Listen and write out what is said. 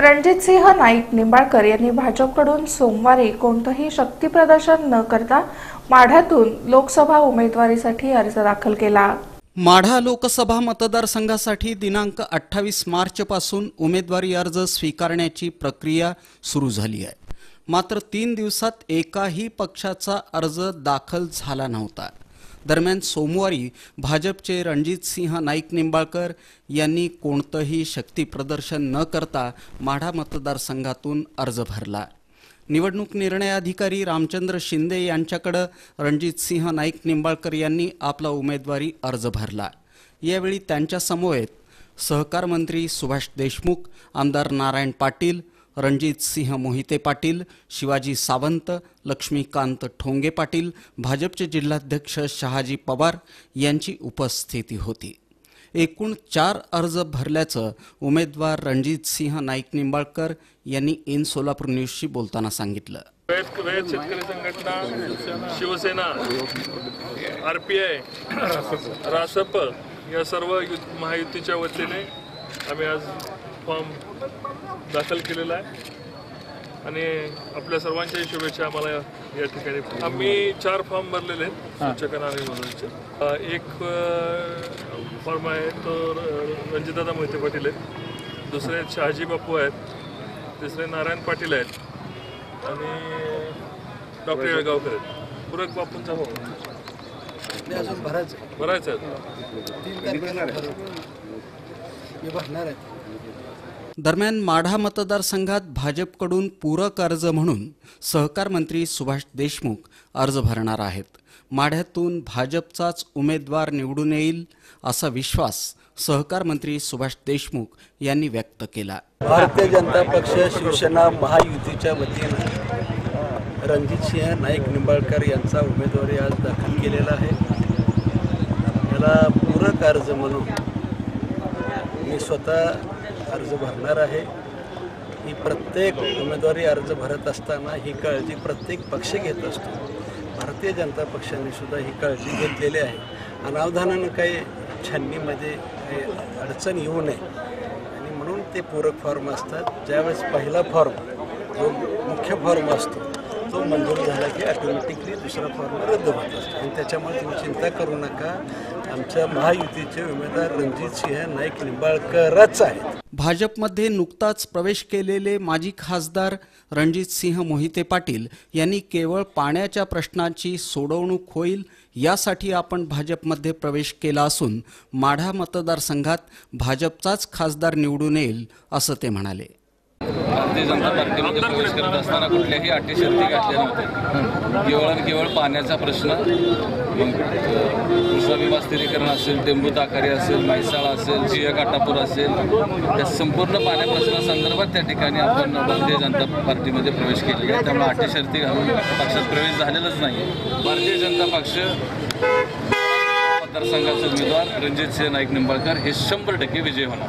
रणजितसिंह नाईक निंबाळकर यांनी भाजपकडून सोमवारी कोणतंही शक्तीप्रदर्शन न करता माढ्यातून लोकसभा उमेदवारीसाठी अर्ज दाखल केला. माढा लोकसभा मतदारसंघासाठी दिनांक अठ्ठावीस मार्चपासून उमेदवारी अर्ज स्वीकारण्याची प्रक्रिया सुरू झाली आहे. मात्र तीन दिवसात एकाही पक्षाचा अर्ज दाखल झाला नव्हता. दरम्यान सोमवारी भाजपचे रणजितसिंह नाईक निंबाळकर यांनी कोणतंही शक्ती प्रदर्शन न करता माढा मतदारसंघातून अर्ज भरला. निवडणूक निर्णय अधिकारी रामचंद्र शिंदे यांच्याकडं रणजितसिंह नाईक निंबाळकर यांनी आपला उमेदवारी अर्ज भरला. यावेळी त्यांच्या सहकार मंत्री सुभाष देशमुख आमदार नारायण पाटील रणजित सिंह मोहिते पाटील शिवाजी सावंत लक्ष्मीकांत ठोंगे पाटील भाजपचे जिल्हाध्यक्ष शहाजी पवार यांची उपस्थिती होती. एकूण चार अर्ज भरल्याचं उमेदवार रणजित सिंह नाईक निंबाळकर यांनी इन सोलापूर न्यूजशी बोलताना सांगितलं. रयत शेतकरी संघटना शिवसेना आरपीआय रासप या सर्व महायुतीच्या वतीने आम्ही आज फॉर्म दाखल केलेला आहे. आणि आपल्या सर्वांच्याही शुभेच्छा आम्हाला या ठिकाणी. आम्ही चार फॉर्म भरलेले आहेत सूचक आणि एक फॉर्म आहे तो रणजितदादा मोहिते पाटील आहेत. दुसरे आहेत शहाजी बापू आहेत. तिसरे नारायण पाटील आहेत. आणि डॉक्टर येळगावकर आहेत. पूरक बापूंचा भाऊ. मी अजून भरायचं आहे. मी भरणार आहे दरम्यान माढा मतदारसंघात भाजपकडून पूरक अर्ज म्हणून सहकार मंत्री सुभाष देशमुख अर्ज भरणार आहेत. माढ्यातून भाजपचाच उमेदवार निवडून येईल असा विश्वास सहकार मंत्री सुभाष देशमुख यांनी व्यक्त केला. भारतीय जनता पक्ष शिवसेना महायुतीच्या वतीनं रणजितसिंह नाईक निंबाळकर यांचा उमेदवारी आज दाखल केलेला आहे. याला पूरक अर्ज म्हणून मी स्वतः अर्ज भरणार आहे. ही प्रत्येक उमेदवारी अर्ज भरत असताना ही काळजी प्रत्येक पक्ष घेत असतो. भारतीय जनता पक्षाने सुद्धा ही काळजी घेतलेली आहे. अनावधानानं काही छाननीमध्ये काही अडचण येऊ नये. आणि म्हणून ते पूरक फॉर्म असतात. ज्यावेळेस पहिला फॉर्म जो मुख्य फॉर्म असतो तो मंजूर झाला की ऑटोमॅटिकली दुसरा फॉर्म रद्द होत असतो. आणि त्याच्यामुळे तुम्ही चिंता करू नका. आमच्या महायुतीचे उमेदवार रणजितसिंह नाईक निंबाळकरच आहेत. भाजपमध्ये नुकताच प्रवेश केलेले माजी खासदार रणजित सिंह मोहिते पाटील यांनी केवळ पाण्याच्या प्रश्नाची सोडवणूक होईल यासाठी आपण भाजपमध्ये प्रवेश केला असून माढा मतदारसंघात भाजपचाच खासदार निवडून येईल असं ते म्हणाले. भारतीय जनता पार्टीमध्ये प्रवेश करत असताना कुठल्याही अटी शर्ती घातल्या नव्हत्या. केवळ आणि केवळ पाण्याचा प्रश्न मग कृष्णा स्थिरीकरण असेल टेंबू ताकारी असेल म्हैसाळ असेल जिया काटापूर असेल त्या संपूर्ण पाण्या प्रश्नासंदर्भात त्या ठिकाणी आपण भारतीय जनता पार्टीमध्ये प्रवेश केलेला आहे. त्यामुळे अटी शर्ती घालून पक्षात प्रवेश झालेलाच नाही भारतीय जनता पक्ष मतदारसंघाचे उमेदवार रणजित सिंह नाईक निंबाळकर हे शंभर टक्के विजय होणार.